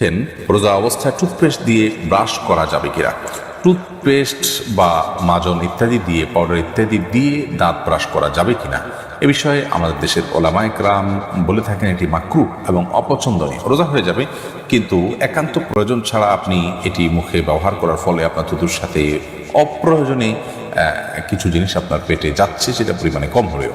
বলছেন, রোজা অবস্থায় টুথপেস্ট দিয়ে ব্রাশ করা যাবে কিনা। টুথপেস্ট বা মাজন ইত্যাদি দিয়ে পাউডার ইত্যাদি দিয়ে দাঁত ব্রাশ করা যাবে কিনা। এ বিষয়ে আমাদের দেশের ওলামায় ক্রাম বলে থাকেন এটি মাকরু এবং অপছন্দনীয়। রোজা হয়ে যাবে কিন্তু একান্ত প্রয়োজন ছাড়া আপনি এটি মুখে ব্যবহার করার ফলে আপনার থুতুর সাথে অপ্রয়োজনে কিছু জিনিস আপনার পেটে যাচ্ছে সেটা পরিমাণে কম হলেও।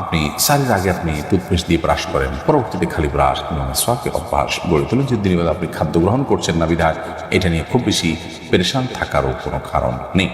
আপনি সারির আগে আপনি টুথপেস্ট দিয়ে ব্রাশ করেন, পরবর্তীতে খালি ব্রাশ এবং সোয়াকে অভ্যাস গড়ে তোলেন। যে দিনের বেলা আপনি খাদ্য গ্রহণ করছেন না বিধায়, এটা নিয়ে খুব বেশি পেরেশান থাকারও কোনো কারণ নেই।